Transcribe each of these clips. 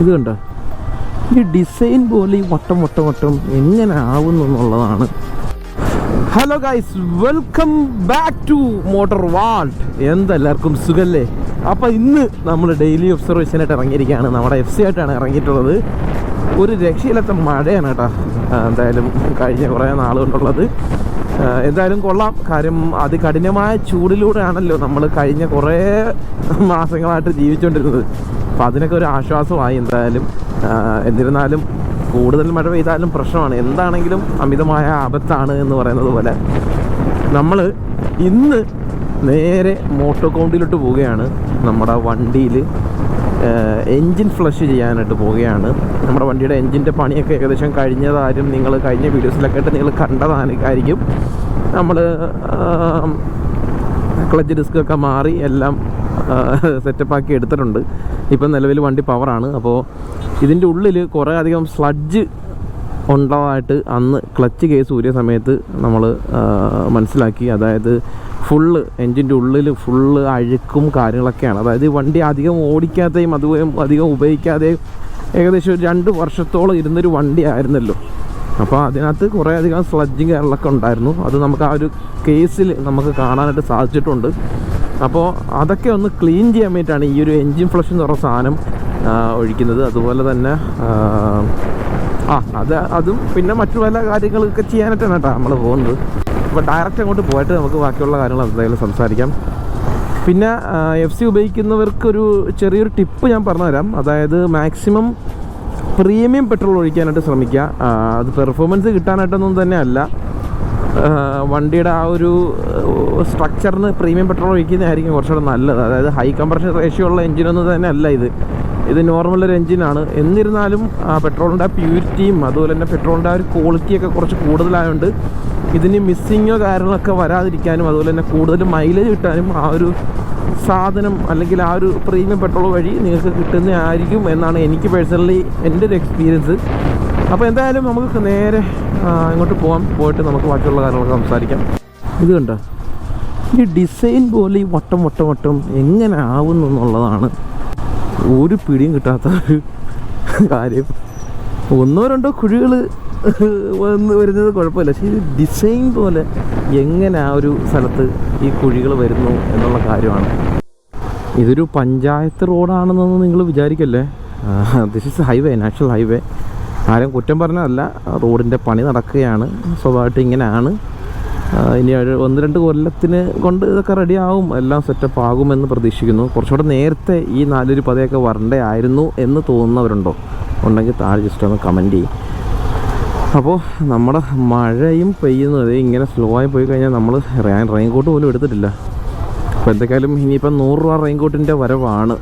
ഇത് കണ്ടോ? ഈ ഡിസൈൻ പോലെ ഈ വട്ടം വട്ടം വട്ടം എങ്ങനെ ആവുന്നു എന്നുള്ളതാണ്. Hello guys welcome back to Motor Vault എന്തെല്ലാവർക്കും സുഖല്ലേ? അപ്പോൾ ഇന്ന് നമ്മൾ ഡെയിലി ഒബ്സർവേഷനായിട്ട് ഇറങ്ങിയിരിക്കുകയാണ്. നമ്മുടെ എഫ് സി ആയിട്ടാണ് ഇറങ്ങിയിട്ടുള്ളത്. ഒരു രക്ഷയില്ലാത്ത മഴയാണ് കേട്ടോ. എന്തായാലും കഴിഞ്ഞ കുറേ നാൾ കൊണ്ടുള്ളത് ആ, എന്തായാലും കൊള്ളാം. കാര്യം അതികഠിനമായ ചൂടിലൂടെയാണല്ലോ നമ്മൾ കഴിഞ്ഞ കുറേ മാസങ്ങളായിട്ട് ജീവിച്ചുകൊണ്ടിരുന്നത് അപ്പോൾ അതിനൊക്കെ ഒരു ആശ്വാസമായി എന്തായാലും. എന്നിരുന്നാലും കൂടുതൽ മഴ പെയ്താലും പ്രശ്നമാണ്. എന്താണെങ്കിലും അമിതമായ ആപത്താണ് എന്ന് പറയുന്നത് പോലെ. നമ്മൾ ഇന്ന് നേരെ മോട്ടോ കൗണ്ടിലോട്ട് പോവുകയാണ്. നമ്മുടെ വണ്ടിയിൽ എൻജിൻ ഫ്ലഷ് ചെയ്യാനായിട്ട് പോവുകയാണ്. നമ്മുടെ വണ്ടിയുടെ എൻജിന്റെ പണിയൊക്കെ ഏകദേശം കഴിഞ്ഞതാരും നിങ്ങൾ കഴിഞ്ഞ വീഡിയോസിലൊക്കെ ആയിട്ട് നിങ്ങൾ കണ്ടതായിരിക്കും നമ്മൾ ക്ലച്ച് ഡിസ്ക് ഒക്കെ മാറി എല്ലാം സെറ്റപ്പാക്കി എടുത്തിട്ടുണ്ട്. ഇപ്പം നിലവിൽ വണ്ടി പവറാണ്. അപ്പോൾ ഇതിന്റെ ഉള്ളിൽ കുറേ അധികം സ്ലഡ്ജ് ഉണ്ടതായിട്ട് അന്ന് ക്ലച്ച് കേസ് ഊരിയ സമയത്ത് നമ്മൾ മനസ്സിലാക്കി. അതായത് ഫുള്ള് എൻജിന്റെ ഉള്ളിൽ ഫുള്ള് അഴുക്കും കാര്യങ്ങളൊക്കെയാണ്. അതായത് വണ്ടി അധികം ഓടിക്കാതെയും അതുപോലെ അധികം ഉപയോഗിക്കാതെയും ഏകദേശം ഒരു രണ്ട് വർഷത്തോളം ഇരുന്നൊരു വണ്ടി ആയിരുന്നല്ലോ അപ്പോൾ അതിനകത്ത് കുറേ അധികം സ്ലഡ്ജും കാര്യങ്ങളൊക്കെ ഉണ്ടായിരുന്നു. അത് നമുക്ക് ആ ഒരു കേസിൽ നമുക്ക് കാണാനായിട്ട് സാധിച്ചിട്ടുണ്ട്. അപ്പോൾ അതൊക്കെ ഒന്ന് ക്ലീൻ ചെയ്യാൻ വേണ്ടിയിട്ടാണ് ഈ ഒരു എൻജിൻ ഫ്ലഷ് എന്ന് പറഞ്ഞ സാധനം ഒഴിക്കുന്നത്. അതുപോലെ തന്നെ ആ, അത് അതും പിന്നെ മറ്റു പല കാര്യങ്ങളൊക്കെ ചെയ്യാനായിട്ടാണ് കേട്ടോ നമ്മൾ പോകുന്നത്. അപ്പോൾ ഡയറക്റ്റ് അങ്ങോട്ട് പോയിട്ട് നമുക്ക് ബാക്കിയുള്ള കാര്യങ്ങൾ എന്തായാലും സംസാരിക്കാം. പിന്നെ എഫ് സി ഉപയോഗിക്കുന്നവർക്കൊരു ചെറിയൊരു ടിപ്പ് ഞാൻ പറഞ്ഞുതരാം. അതായത് മാക്സിമം പ്രീമിയം പെട്രോൾ ഒഴിക്കാനായിട്ട് ശ്രമിക്കുക. അത് പെർഫോമൻസ് കിട്ടാനായിട്ടൊന്നും തന്നെ അല്ല വണ്ടിയുടെ ആ ഒരു സ്ട്രക്ചറിന് പ്രീമിയം പെട്രോൾ ഒഴിക്കുന്നതായിരിക്കും കുറച്ചുകൂടെ നല്ലത്. അതായത് ഹൈ കംപ്രഷൻ റേഷ്യോ ഉള്ള എഞ്ചിനൊന്നും തന്നെ അല്ല ഇത്. ഇത് നോർമൽ ഒരു എഞ്ചിനാണ് എന്നിരുന്നാലും പെട്രോളിന്റെ ആ പ്യൂരിറ്റിയും അതുപോലെ തന്നെ പെട്രോളിന്റെ ആ ഒരു ക്വാളിറ്റിയൊക്കെ കുറച്ച് കൂടുതലായതുകൊണ്ട് ഇതിന് മിസ്സിങ്ങോ കാര്യങ്ങളൊക്കെ വരാതിരിക്കാനും അതുപോലെ തന്നെ കൂടുതൽ മൈലേജ് കിട്ടാനും ആ ഒരു സാധനം അല്ലെങ്കിൽ ആ ഒരു പ്രീമിയം പെട്രോൾ വഴി നിങ്ങൾക്ക് കിട്ടുന്നതായിരിക്കും എന്നാണ് എനിക്ക് പേഴ്സണലി എന്റെ ഒരു എക്സ്പീരിയൻസ് അപ്പോൾ എന്തായാലും നമുക്ക് നേരെ അങ്ങോട്ട് പോകാം പോയിട്ട് നമുക്ക് ബാക്കിയുള്ള കാര്യങ്ങളൊക്കെ സംസാരിക്കാം. ഇത് കണ്ടോ? ഈ ഡിസൈൻ പോലെ ഈ വട്ടം വട്ടം വട്ടം എങ്ങനെ ആവുന്നു എന്നുള്ളതാണ്. ഒരു പിടിയും കിട്ടാത്ത ഒരു കാര്യം. ഒന്നോ രണ്ടോ കുഴികൾ വന്ന് വരുന്നത് കുഴപ്പമില്ല. പക്ഷേ ഇത് ഡിസൈൻ പോലെ എങ്ങനെ ആ ഒരു സ്ഥലത്ത് ഈ കുഴികൾ വരുന്നു എന്നുള്ള കാര്യമാണ്. ഇതൊരു പഞ്ചായത്ത് റോഡാണെന്നൊന്നും നിങ്ങൾ വിചാരിക്കല്ലേ? This is highway national highway ആരും കുറ്റം പറഞ്ഞതല്ല. റോഡിന്റെ പണി നടക്കുകയാണ്. സ്വാഭാവികമായിട്ട് ഇങ്ങനെയാണ്. ഇനി ഒരു ഒന്ന് രണ്ട് കൊല്ലത്തിന് കൊണ്ട് ഇതൊക്കെ റെഡി ആവും. എല്ലാം സെറ്റപ്പ് ആകുമെന്ന് പ്രതീക്ഷിക്കുന്നു. കുറച്ചുകൂടെ നേരത്തെ ഈ നാലൊരു പതയൊക്കെ വരണ്ടേ ആയിരുന്നു എന്ന് തോന്നുന്നവരുണ്ടോ? ഉണ്ടെങ്കിൽ താഴെ ജസ്റ്റ് ഒന്ന് കമന്റ് ചെയ്യും. അപ്പോൾ നമ്മുടെ മഴയും പെയ്യുന്നത് ഇങ്ങനെ സ്ലോ ആയി പോയി കഴിഞ്ഞാൽ നമ്മൾ റെയിൻ റെയിൻകോട്ട് പോലും എടുത്തിട്ടില്ല. അപ്പോൾ എന്തൊക്കെയാലും ഇനിയിപ്പം നൂറ് രൂപ റെയിൻകോട്ടിന്റെ വരവാണ്.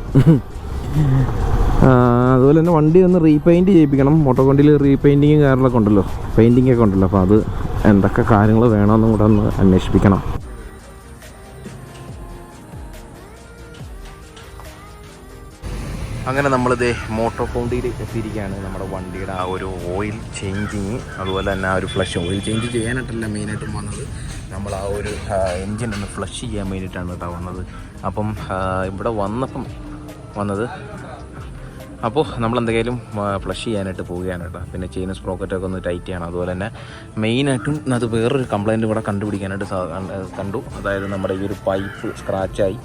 അതുപോലെ തന്നെ വണ്ടി ഒന്ന് റീപെയിന്റ് ചെയ്യിപ്പിക്കണം. മോട്ടോർ റീപെയിന്റിങ്ങും കാര്യങ്ങളൊക്കെ ഉണ്ടല്ലോ. പെയിന്റിങ്ങൊക്കെ ഉണ്ടല്ലോ. അപ്പോൾ അത് എന്തൊക്കെ കാര്യങ്ങൾ വേണമെന്നും കൂടെ ഒന്ന് അന്വേഷിപ്പിക്കണം. അങ്ങനെ നമ്മളിത് മോട്ടോർ കൗണ്ടിയിൽ എത്തിയിരിക്കുകയാണ് നമ്മുടെ വണ്ടിയുടെ ആ ഒരു ഓയിൽ ചേഞ്ചിങ് അതുപോലെ തന്നെ ആ ഒരു ഫ്ലഷ്. ഓയിൽ ചേഞ്ച് ചെയ്യാനായിട്ടല്ല മെയിനായിട്ടും വന്നത്. നമ്മൾ ആ ഒരു എൻജിൻ ഒന്ന് ഫ്ലഷ് ചെയ്യാൻ വേണ്ടിയിട്ടാണ് കേട്ടോ വന്നത്. അപ്പം ഇവിടെ വന്നപ്പം വന്നത് അപ്പോൾ നമ്മൾ എന്തെങ്കിലും ഫ്ലഷ് ചെയ്യാനായിട്ട് പോവുകയാണ് കേട്ടോ. പിന്നെ ചെയിൻ സ്പ്രോക്കറ്റൊക്കെ ഒന്ന് ടൈറ്റ് ചെയ്യണം. അതുപോലെ തന്നെ മെയിനായിട്ടും അത് വേറൊരു കംപ്ലയിന്റ് കൂടെ കണ്ടുപിടിക്കാനായിട്ട് കണ്ടു. അതായത് നമ്മുടെ ഈ ഒരു പൈപ്പ് സ്ക്രാച്ചായി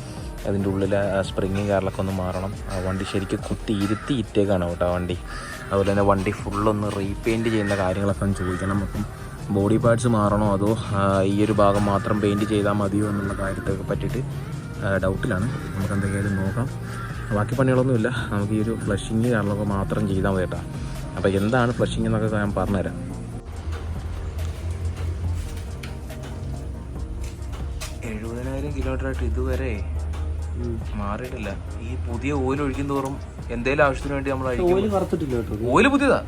അതിന്റെ ഉള്ളിൽ സ്പ്രിങ് കാറിലൊക്കെ ഒന്ന് മാറണം. ആ വണ്ടി ശരിക്കും കുത്തി ഇരുത്തി ഇറ്റേക്കാണ് കേട്ടോ വണ്ടി. അതുപോലെ തന്നെ വണ്ടി ഫുള്ളൊന്ന് റീപെയിന്റ് ചെയ്യുന്ന കാര്യങ്ങളൊക്കെ ഒന്ന് ചോദിക്കണം. അപ്പം ബോഡി പാർട്സ് മാറണോ? അതോ ഈ ഒരു ഭാഗം മാത്രം പെയിന്റ് ചെയ്താൽ മതിയോ എന്നുള്ള കാര്യത്തൊക്കെ പറ്റിയിട്ട് ഡൗട്ടിലാണ് നമുക്ക് എന്തെങ്കിലും നോക്കാം. ബാക്കി പണികളൊന്നുമില്ല. നമുക്ക് ഈ ഒരു ഫ്ലഷിങ് കാരണമൊക്കെ മാത്രം ചെയ്താൽ മതി കേട്ടോ. അപ്പോൾ എന്താണ് ഫ്ലഷിങ് എന്നൊക്കെ ഞാൻ പറഞ്ഞുതരാം. എഴുപതിനായിരം കിലോമീറ്റർ ആയിട്ട് ഇതുവരെ മാറിയിട്ടില്ല. ഈ പുതിയ ഓയിൽ ഒഴിക്കും തോറും എന്തേലും ആവശ്യത്തിന് വേണ്ടി നമ്മൾ ഓയിൽ വറുത്തിട്ടില്ല ഓയിൽ പുതിയതാ.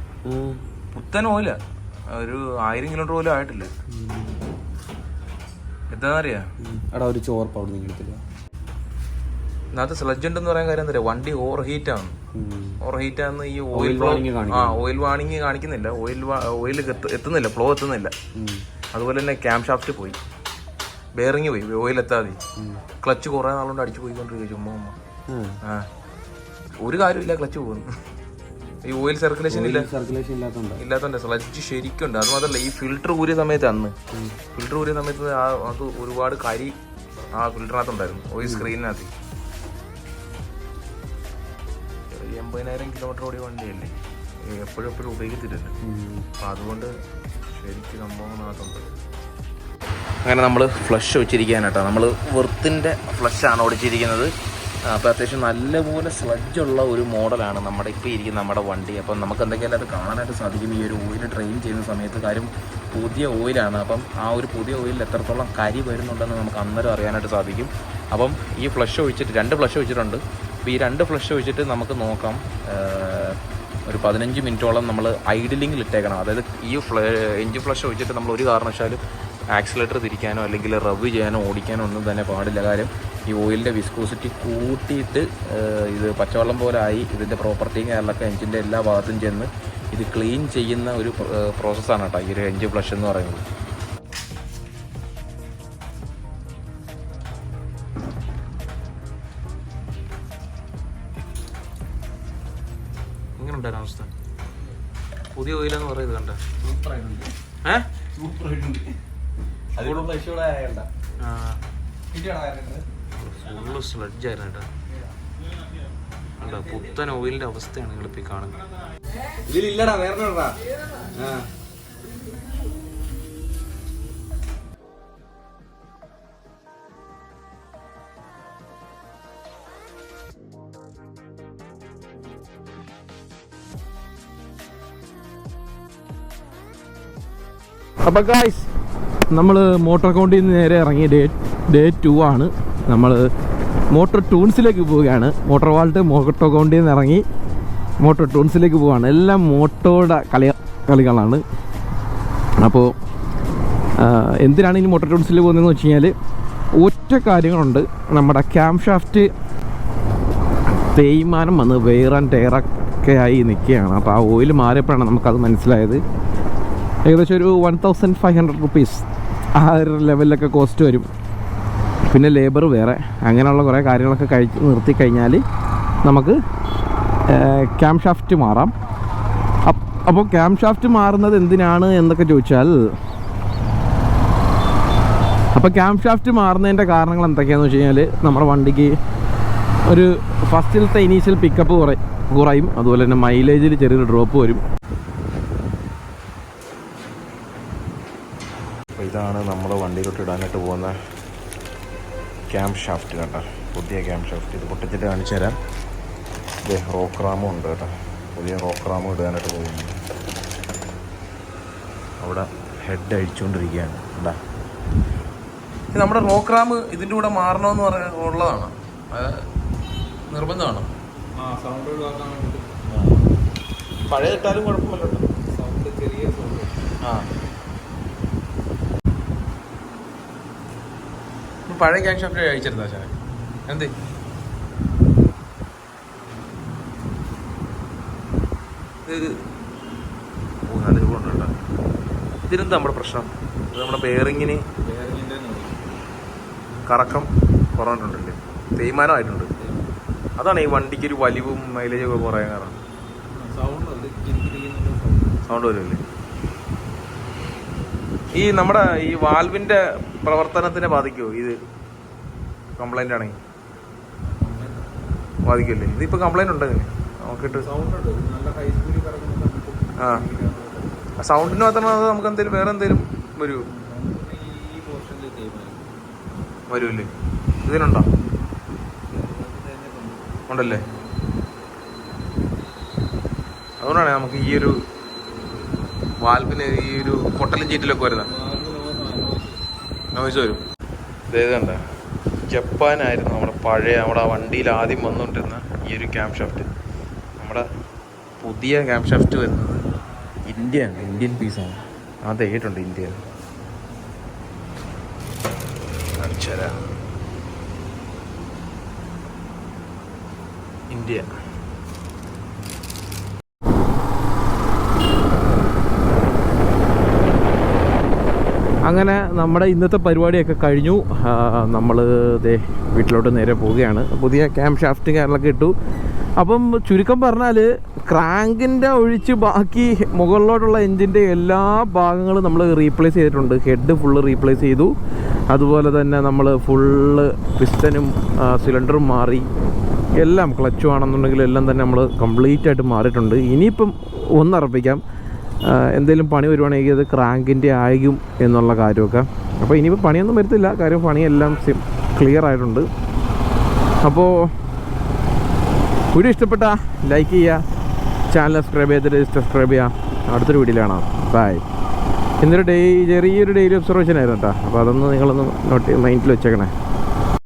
പുത്തൻ ഓയില. ഒരു ആയിരം കിലോമീറ്റർ പോലും ആയിട്ടില്ല. എന്താണെന്നറിയാ എടാ ഒരു ചോർപ്പ് അവിടെ നിന്ന് എടുത്തില്ല ഇന്നത്തെ സ്ലഡ്ജ് ഉണ്ടെന്ന് പറയാൻ കാര്യം എന്താ വണ്ടി ഓവർ ഹീറ്റ് ആണ്. ഓവർ ഹീറ്റ് ആണ് ഈ ഓയിൽ ആ ഓയിൽ വാണിങ് കാണിക്കുന്നില്ല. ഓയിൽ ഓയിൽ എത്തുന്നില്ല ഫ്ലോ എത്തുന്നില്ല. അതുപോലെ തന്നെ ക്യാം ഷാഫ്റ്റ് പോയി. ബെയറിങ് പോയി. ഓയിൽ എത്താതെ ക്ലച്ച് കുറേ നാളുകൊണ്ട് അടിച്ചു പോയിക്കൊണ്ടിരിക്കുക ചുമ്മാ ആ. ഒരു കാര്യമില്ല ക്ലച്ച് പോകുന്നു. ഈ ഓയിൽ സർക്കുലേഷൻ ഇല്ല സർക്കുലേഷൻ ഇല്ലാത്തതുകൊണ്ട് ഇല്ലാത്തതുകൊണ്ട് സ്ലജ് ശരിക്കുണ്ട്. അത് മാത്രമല്ല ഈ ഫിൽറ്റർ ഊരിയ സമയത്ത് അന്ന്. ഫിൽറ്റർ ഊരിയ സമയത്ത് ആ അത് ഒരുപാട് കരി ആ ഫിൽറ്ററിനകത്തുണ്ടായിരുന്നു ഓയിൽ സ്ക്രീനിനകത്ത് ചെറിയ എൺപതിനായിരം കിലോമീറ്റർ ഓടിയ വണ്ടിയല്ലേ? എപ്പോഴും എപ്പോഴും ഉപയോഗിക്കത്തില്ലല്ലോ അപ്പം അതുകൊണ്ട് ശരിക്കും സംഭവങ്ങളകത്തുണ്ട് അങ്ങനെ നമ്മൾ ഫ്ലഷ് വെച്ചിരിക്കാനായിട്ടാണ് നമ്മൾ വെർത്തിന്റെ ഫ്ലഷാണ് ഓടിച്ചിരിക്കുന്നത്. അപ്പോൾ അത്യാവശ്യം നല്ലപോലെ സ്ലഡ്ജുള്ള ഒരു മോഡലാണ് നമ്മുടെ ഇപ്പോൾ ഇരിക്കുന്ന നമ്മുടെ വണ്ടി. അപ്പം നമുക്ക് എന്തെങ്കിലും അത് കാണാനായിട്ട് സാധിക്കും. ഈ ഒരു ഓയിൽ ട്രെയിൻ ചെയ്യുന്ന സമയത്ത് കാര്യം പുതിയ ഓയിലാണ് അപ്പം ആ ഒരു പുതിയ ഓയിലിൽ എത്രത്തോളം കരി വരുന്നുണ്ടെന്ന് നമുക്ക് അന്നേരം അറിയാനായിട്ട് സാധിക്കും. അപ്പം ഈ ഫ്ലഷ് ഒഴിച്ചിട്ട് രണ്ട് ഫ്ലഷ് ഒഴിച്ചിട്ടുണ്ട്. അപ്പോൾ ഈ രണ്ട് ഫ്ലഷ് ഒഴിച്ചിട്ട് നമുക്ക് നോക്കാം. ഒരു പതിനഞ്ച് മിനിറ്റോളം നമ്മൾ ഐഡിലിംഗിൽ ഇട്ടേക്കണം. അതായത് ഈ ഫ്ല എഞ്ചിൻ ഫ്ലഷ് ഒഴിച്ചിട്ട് നമ്മൾ ഒരു കാരണവശാലും ആക്സിലേറ്റർ തിരിക്കാനോ അല്ലെങ്കിൽ റവ് ചെയ്യാനോ ഓടിക്കാനോ ഒന്നും തന്നെ പാടില്ല. കാര്യം ഈ ഓയിലിന്റെ വിസ്കോസിറ്റി കൂട്ടിയിട്ട് ഇത് പച്ചവെള്ളം പോലെ ആയി ഇതിന്റെ പ്രോപ്പർട്ടിയും കാര്യങ്ങളൊക്കെ എഞ്ചിന്റെ എല്ലാ ഭാഗത്തും ചെന്ന് ഇത് ക്ലീൻ ചെയ്യുന്ന ഒരു പ്രോസസ്സാണ് കേട്ടോ ഈ ഒരു എഞ്ചിൻ ഫ്ലഷ് എന്ന് പറയുന്നത്. ഉണ്ടായിരുന്നു അവസ്ഥ പുതിയ ഓയിലെന്ന് പറയുന്നത് കണ്ട? ഏഹ് ഫുള്ള് സ്ലഡ്ജ് ആയിരുന്നു കേട്ടോ. കണ്ടോ പുത്തൻ ഓയിലിന്റെ അവസ്ഥയാണ് നിങ്ങളിപ്പോ കാണുന്നത്. ഇതിലില്ലടാ വേറെ അപ്പോൾ ഗായ്സ് നമ്മൾ മോട്ടോർ അക്കൗണ്ടിൽ നിന്ന് നേരെ ഇറങ്ങി ഡേ ഡേ ടു ആണ്. നമ്മൾ മോട്ടോർ ടൂൺസിലേക്ക് പോവുകയാണ്. മോട്ടോർ വാൾട്ട് മോട്ടോർ അക്കൗണ്ടിൽ നിന്ന് ഇറങ്ങി മോട്ടോർ ടൂൺസിലേക്ക് പോവുകയാണ് എല്ലാം മോട്ടോയുടെ കളി കളികളാണ്. അപ്പോൾ എന്തിനാണ് ഇനി മോട്ടോർ ടൂൺസിൽ പോകുന്നതെന്ന് വെച്ച് കഴിഞ്ഞാൽ ഒറ്റ കാര്യങ്ങളുണ്ട്. നമ്മുടെ ക്യാം ഷാഫ്റ്റ് തേയ്മാനം വന്ന് വേറാൻ ടയറൊക്കെ ആയി നിൽക്കുകയാണ്. അപ്പോൾ ആ ഓയിൽ മാറിയപ്പോഴാണ് നമുക്കത് മനസ്സിലായത്. ഏകദേശം ഒരു one thousand five hundred rupees ആ ഒരു ലെവലിലൊക്കെ കോസ്റ്റ് വരും. പിന്നെ ലേബർ വേറെ. അങ്ങനെയുള്ള കുറേ കാര്യങ്ങളൊക്കെ കഴി നിർത്തി കഴിഞ്ഞാൽ നമുക്ക് ക്യാം ഷാഫ്റ്റ് മാറാം. അപ്പോൾ ക്യാം ഷാഫ്റ്റ് മാറുന്നത് എന്തിനാണ് എന്നൊക്കെ ചോദിച്ചാൽ അപ്പോൾ ക്യാം ഷാഫ്റ്റ് മാറുന്നതിന്റെ കാരണങ്ങൾ എന്തൊക്കെയാണെന്ന് വെച്ച് കഴിഞ്ഞാൽ നമ്മുടെ വണ്ടിക്ക് ഒരു ഫസ്റ്റിലത്തെ ഇനീഷ്യൽ പിക്കപ്പ് കുറയും കുറയും. അതുപോലെ തന്നെ മൈലേജിൽ ചെറിയൊരു ഡ്രോപ്പ് വരും. ഇതാണ് നമ്മൾ വണ്ടിയിലോട്ട് ഇടാനായിട്ട് പോകുന്ന ക്യാമ്പ് ഷാഫ്റ്റ് കേട്ടോ പുതിയ ക്യാമ്പ് ഷാഫ്റ്റ് ഇത് പൊട്ടിച്ചിട്ട് കാണിച്ചു തരാം. ഇതേ റോക്ക് റാമും ഉണ്ട് കേട്ടോ. പുതിയ റോക്ക് റാമും ഇടാനായിട്ട് പോകുന്നു. അവിടെ ഹെഡ് അഴിച്ചുകൊണ്ടിരിക്കുകയാണ്. കേട്ടാ നമ്മുടെ റോക്ക് റാം ഇതിന്റെ കൂടെ മാറണമെന്ന് പറഞ്ഞ ഉള്ളതാണ്. നിർബന്ധമാണ്? നിർബന്ധമാണോ പഴയ ഇട്ടാലും കുഴപ്പമില്ല ആ. പഴയ ക്യാഷ് ഷാഫ്റ്റ് അയച്ചിരുന്ന ചാനെ എന്ത്? ഓ നല്ല ഇതിനെന്താ നമ്മുടെ പ്രശ്നം? ഇത് നമ്മുടെ ബെയറിങ്ങിന് കറക്കം കുറഞ്ഞിട്ടുണ്ടല്ലേ? തേയ്മാനമായിട്ടുണ്ട്. അതാണ് ഈ വണ്ടിക്ക് ഒരു വലിവും മൈലേജൊക്കെ ഒക്കെ കുറയാൻ കാരണം. സൗണ്ട് വരുമല്ലേ? ഈ നമ്മുടെ ഈ വാൽവിന്റെ പ്രവർത്തനത്തിനെ ബാധിക്കുമോ ഇത് കംപ്ലൈന്റ് ആണെങ്കിൽ. ബാധിക്കില്ലേ? ഇതിപ്പോ കംപ്ലൈന്റ് ഉണ്ട്. നോക്കിട്ട് ആ. സൗണ്ടിന് മാത്രം അത് നമുക്ക് എന്തെങ്കിലും വേറെ എന്തെങ്കിലും വരുമോ വരുമല്ലേ ഇതിനുണ്ടോ? ഉണ്ടല്ലേ? അതുകൊണ്ടാണ് നമുക്ക് ഈ ഒരു വാൽവിന് ഈ ഒരു പൊട്ടലും ചീറ്റിലൊക്കെ വരുന്ന. നോയിസ് വരും. ഇതേതണ്ട ജപ്പാനായിരുന്നു നമ്മുടെ പഴയ നമ്മുടെ ആ വണ്ടിയിൽ ആദ്യം വന്നുകൊണ്ടിരുന്ന ഈ ഒരു ക്യാം ഷാഫ്റ്റ് നമ്മുടെ പുതിയ ക്യാം ഷാഫ്റ്റ് വരുന്നത് ഇന്ത്യയാണ് ഇന്ത്യൻ പീസാണ് ആ തേയിട്ടുണ്ട് ഇന്ത്യ ഇന്ത്യ അങ്ങനെ നമ്മുടെ ഇന്നത്തെ പരിപാടിയൊക്കെ കഴിഞ്ഞു. നമ്മൾ ദേ വീട്ടിലോട്ട് നേരെ പോവുകയാണ്. പുതിയ ക്യാമ്പ് ഷാഫ്റ്റ് കാര്യങ്ങളൊക്കെ ഇട്ടു. അപ്പം ചുരുക്കം പറഞ്ഞാൽ ക്രാങ്കിന്റെ ഒഴിച്ച് ബാക്കി മുകളിലോട്ടുള്ള എൻജിന്റെ എല്ലാ ഭാഗങ്ങളും നമ്മൾ റീപ്ലേസ് ചെയ്തിട്ടുണ്ട്. ഹെഡ് ഫുള്ള് റീപ്ലേസ് ചെയ്തു. അതുപോലെ തന്നെ നമ്മൾ ഫുള്ള് പിസ്റ്റനും സിലിണ്ടറും മാറി. എല്ലാം ക്ലച്ചും ആണെന്നുണ്ടെങ്കിൽ എല്ലാം തന്നെ നമ്മൾ കംപ്ലീറ്റ് ആയിട്ട് മാറിയിട്ടുണ്ട്. ഇനിയിപ്പം ഒന്നറപ്പിക്കാം. എന്തെങ്കിലും പണി വരുവാണെങ്കിൽ അത് ക്രാങ്കിന്റെ ആയിരിക്കും എന്നുള്ള കാര്യമൊക്കെ. അപ്പോൾ ഇനിയിപ്പോൾ പണിയൊന്നും വരത്തില്ല. കാര്യം പണിയെല്ലാം ക്ലിയർ ആയിട്ടുണ്ട്. അപ്പോൾ വീഡിയോ ഇഷ്ടപ്പെട്ട ലൈക്ക് ചെയ്യുക ചാനൽ സബ്സ്ക്രൈബ് ചെയ്തിട്ട് സബ്സ്ക്രൈബ് ചെയ്യുക. അടുത്തൊരു വീഡിയോ കാണാം. ബൈ ഇന്നൊരു ഡേ ചെറിയൊരു ഡെയിലി ഒബ്സർവേഷൻ ആയിരുന്നു കേട്ടോ. അപ്പോൾ അതൊന്ന് നിങ്ങളൊന്ന് നോട്ട് മൈൻഡിൽ വെച്ചേക്കണേ.